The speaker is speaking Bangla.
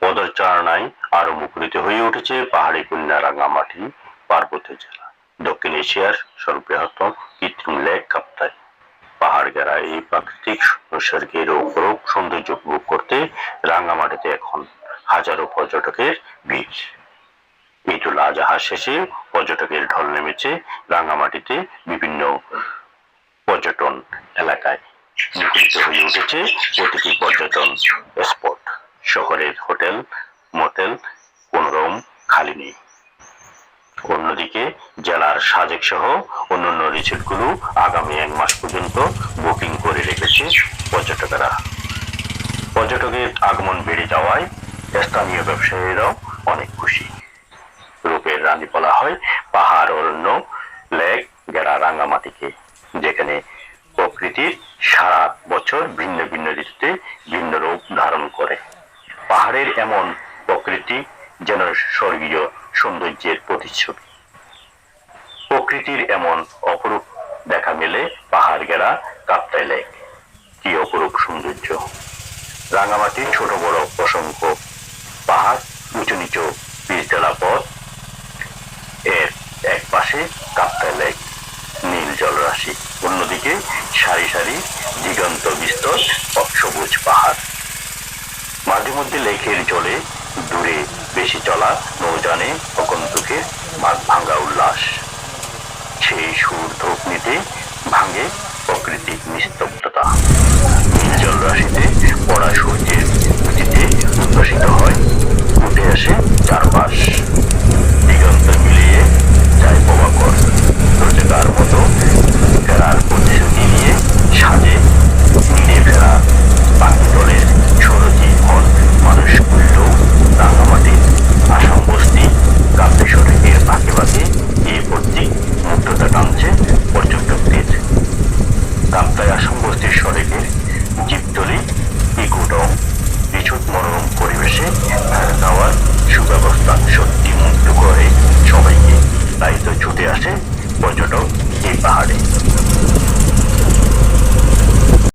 পদচারণায় আরও মুখরিত হয়ে উঠেছে পাহাড়ি কন্যা রাঙামাটি পার্বত্য জেলা। দক্ষিণ এশিয়ার সর্ববৃহত্তম কৃত্রিম লেক কাপ্তাই। পাহাড় ঘেরা এই প্রাকৃতিক নৈসর্গের অপরূপ সৌন্দর্য উপভোগ করতে রাঙামাটিতে এখন হাজারো পর্যটকের ভিড়। ঈদুল আজহা শেষে পর্যটকের ঢল নেমেছে রাঙামাটিতে বিভিন্ন পর্যটন এলাকায়। হয়ে উঠেছে প্রতিটি পর্যটন স্পট। শহরের হোটেল মোটেল কোনো রুম খালি নেই। অন্যদিকে জেলার সাজেক সহ অন্যান্য রিসোর্টগুলো আগামী এক মাস পর্যন্ত বুকিং করে রেখেছে পর্যটকেরা। পর্যটকের আগমন বেড়ে যাওয়ায় স্থানীয় ব্যবসায়ীরাও অনেক খুশি। রূপের রানী বলা হয় পাহাড় অরণ্য, লেক, গেরা রাঙ্গামাটিকে যেখানে প্রকৃতির সারা বছর ভিন্ন ভিন্ন ঋতুতে ভিন্ন রূপ ধারণ করে। পাহাড়ের এমন প্রকৃতি যেন স্বর্গীয় সৌন্দর্যের প্রতিচ্ছবি। প্রকৃতির এমন অপরূপ দেখা মেলে পাহাড় গেরা কাপ্তাই লেক। কি অপরূপ সৌন্দর্য। রাঙামাটির ছোট বড় অসংখ্য পাহাড়, উঁচু নিচু পিচঢালা পথ। এর এক পাশে কাপ্তাই লেক, নীল জলরাশি, অন্যদিকে সারি সারি দিগন্ত মধ্যে লেকের জলে দূরে বেশি চলা নৌজানে অকন্তুকের মাঘ ভাঙ্গা উল্লাস। সেই সুর ধগ্নিতে নিতে ভাঙে প্রকৃতিক নিস্তব্ধতা। নীল জলরাশিতে পড়া সূর্যের সত্যি মুগ্ধ করে সবাইকে তাই তো ছুটে আসে পর্যটক এই পাহাড়ে।